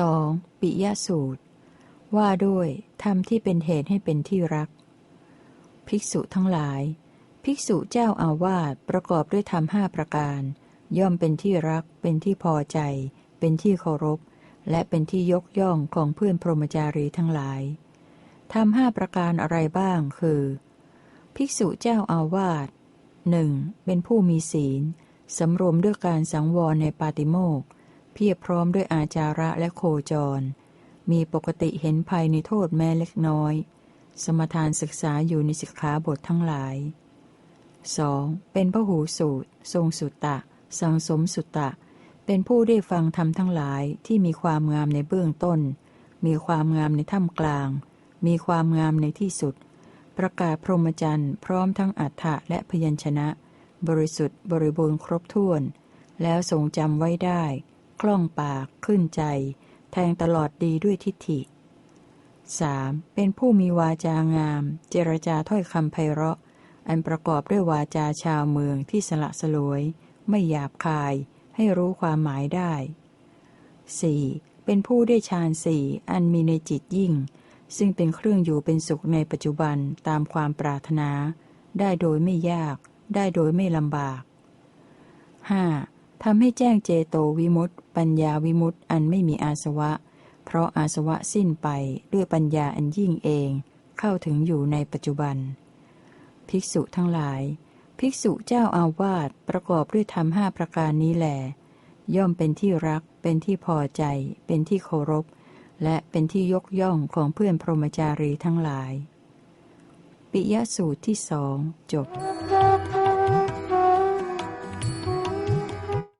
2. ปิยสูตร ว่าด้วยธรรมที่เป็นเหตุให้เป็นที่รัก ภิกษุทั้งหลาย ภิกษุเจ้าอาวาสประกอบด้วยธรรมห้าประการ ย่อมเป็นที่รัก เป็นที่พอใจ เป็นที่เคารพ และเป็นที่ยกย่องของเพื่อนพรหมจารีทั้งหลายทำห้าประการอะไรบ้างคือ ภิกษุเจ้าอาวาสหนึ่งเป็นผู้มีศีลสำรวมด้วยการสังวรในปาติโมกข์ เพียบพร้อมด้วยอาจาระและโคจร มีปกติเห็นภัยในโทษแม้เล็กน้อย สมทานศึกษาอยู่ในสิกขาบททั้งหลาย 2. เป็นพระหูสูตร ทรงสุตตะ สังสมสุตตะ เป็นผู้ได้ฟังธรรมทั้งหลายที่มีความงามในเบื้องต้น มีความงามในท่ามกลาง มีความงามในที่สุด ประกาศพรหมจรรย์พร้อมทั้งอัฏฐะและพยัญชนะ บริสุทธิ์บริบูรณ์ครบถ้วน แล้วทรงจำไว้ได้ คล่องปาก ขึ้นใจ แทงตลอดดีด้วยทิฏฐิ 3. เป็นผู้มีวาจางาม เจรจาถ้อยคำไพเราะ อันประกอบด้วยวาจาชาวเมืองที่สละสลวย ไม่หยาบคาย ให้รู้ความหมายได้ 4. เป็นผู้ได้ฌานสี่อันมีในจิตยิ่ง ซึ่งเป็นเครื่องอยู่เป็นสุขในปัจจุบันตามความปรารถนา ได้โดยไม่ยาก ได้โดยไม่ลำบาก 5. ทำให้แจ้งเจโตวิมุตต์ปัญญาวิมุตต์อันไม่มีอาสวะ เพราะอาสวะสิ้นไปด้วยปัญญาอันยิ่งเอง เข้าถึงอยู่ในปัจจุบัน ภิกษุทั้งหลาย ภิกษุเจ้าอาวาสประกอบด้วยธรรมห้าประการนี้แหลย่อมเป็นที่รัก เป็นที่พอใจ เป็นที่เคารพ และเป็นที่ยกย่องของเพื่อนพรหมจารีทั้งหลาย ปิยสูตรที่สองจบ